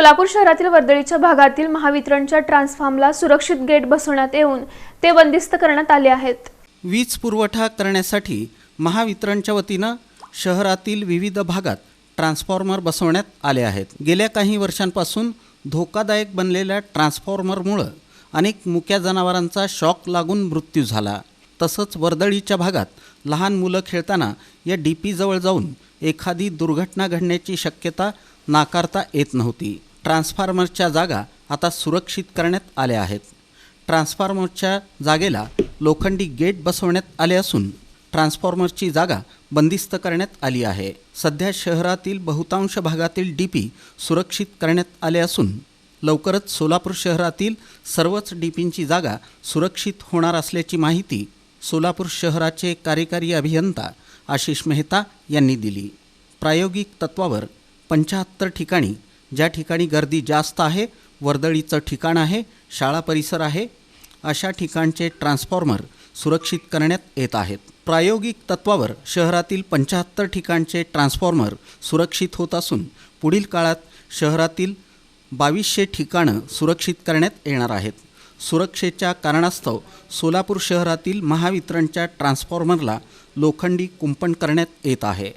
सोलापूर शहरातील वर्दळीच्या भागातील महावितरणच्या ट्रान्सफॉर्मला सुरक्षित गेट बसवण्यात येऊन ते बंदिस्त करण्यात आले आहेत. वीज पुरवठा करण्यासाठी महावितरणच्या वतीनं शहरातील विविध भागात ट्रान्सफॉर्मर बसवण्यात आले आहेत. गेल्या काही वर्षांपासून धोकादायक बनलेल्या ट्रान्सफॉर्मरमुळं अनेक मुक्या जनावरांचा शॉक लागून मृत्यू झाला. तसंच वर्दळीच्या भागात लहान मुलं खेळताना या डी पीजवळ जाऊन एखादी दुर्घटना घडण्याची शक्यता नाकारता येत नव्हती. ट्रान्सफॉर्मरच्या जागा आता सुरक्षित करण्यात आल्या आहेत. ट्रान्सफॉर्मरच्या जागेला लोखंडी गेट बसवण्यात आले असून ट्रान्सफॉर्मरची जागा बंदिस्त करण्यात आली आहे. सध्या शहरातील बहुतांश भागातील डी पी सुरक्षित करण्यात आले असून लवकरच सोलापूर शहरातील सर्वच डी पींची जागा सुरक्षित होणार असल्याची माहिती सोलापूर शहराचे कार्यकारी अभियंता आशिष मेहता यांनी दिली. प्रायोगिक तत्वावर पंच्याहत्तर ठिकाणी ज्या ठिकाणी गर्दी जास्त आहे वर्दळीचं ठिकाण आहे शाळा परिसर आहे अशा ठिकाणचे ट्रान्सफॉर्मर सुरक्षित करण्यात येत आहेत. प्रायोगिक तत्वावर शहरातील पंच्याहत्तर ठिकाणचे ट्रान्सफॉर्मर सुरक्षित होत असून पुढील काळात शहरातील बावीसशे ठिकाणं सुरक्षित करण्यात येणार आहेत. सुरक्षेच्या कारणास्तव सोलापूर शहरातील महावितरणच्या ट्रान्सफॉर्मरला लोखंडी कुंपण करण्यात येत आहे.